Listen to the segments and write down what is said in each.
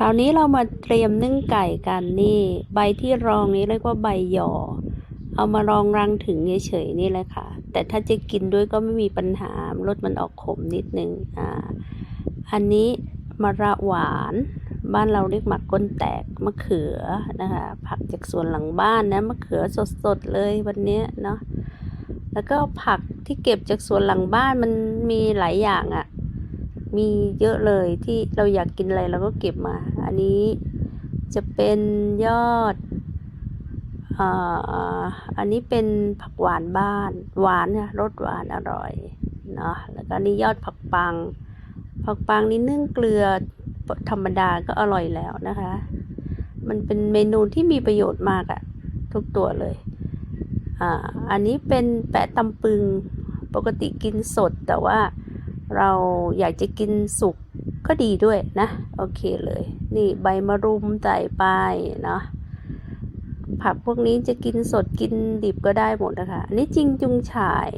ราวนี้เรามาเตรียมนึ่งไก่กันนี่ ใบที่รองนี้เรียกว่าใบหยอ เอามารองรังถึงเฉยๆนี่แหละค่ะ แต่ถ้าจะกินด้วยก็ไม่มีปัญหารสมันออกขมนิดนึงอ่าอันนี้มะระหวาน บ้านเราเรียกหมักก้นแตกมะเขือนะคะผักจากสวนหลังบ้านนะมะเขือสดๆเลยวันนี้เนาะแล้วก็ผักที่เก็บจากสวนหลังบ้านมันมีหลายอย่างอะ่ะ มีเยอะเลยที่เราอยากกินอะไรเราก็เก็บมา อันนี้จะเป็นยอดอ่าอันนี้เป็นผักหวานบ้าน หวานนะรสหวานอร่อยเนาะแล้วก็นี่ยอดผักปัง ผักปังนี่นึ่งเกลือธรรมดาก็อร่อยแล้วนะคะ มันเป็นเมนูที่มีประโยชน์มากอะทุกตัวเลย อ่า อันนี้เป็นแปะตำปึง ปกติกินสดแต่ว่า เราอยากจะกินสุกก็ดีด้วยนะ โอเคเลย นี่ใบมะรุมใส่ไปเนาะผักพวกนี้จะกินสดกินดิบก็ได้หมดนะคะอันนี้จริงจุงฉ่าย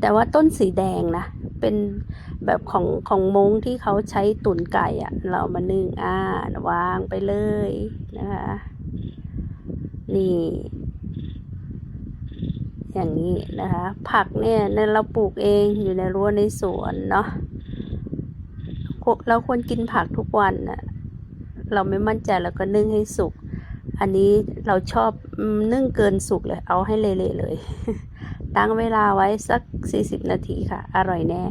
แต่ว่าต้นสีแดงนะ เป็นแบบของของมงที่เขาใช้ตุ๋นไก่อะเรามานึ่งอ่าวางไปเลยนะคะ นี่ อย่างนี้นะคะ ผักเนี่ยในเราปลูกเองอยู่ในรั้วในสวนเนาะเราควรกินผักทุกวันนะเราไม่มั่นใจเราก็นึ่งให้สุก อันนี้เราชอบนึ่งเกินสุกเลย เอาให้เละๆเลย ตั้งเวลาไว้สัก 40 นาทีค่ะ อร่อยแน่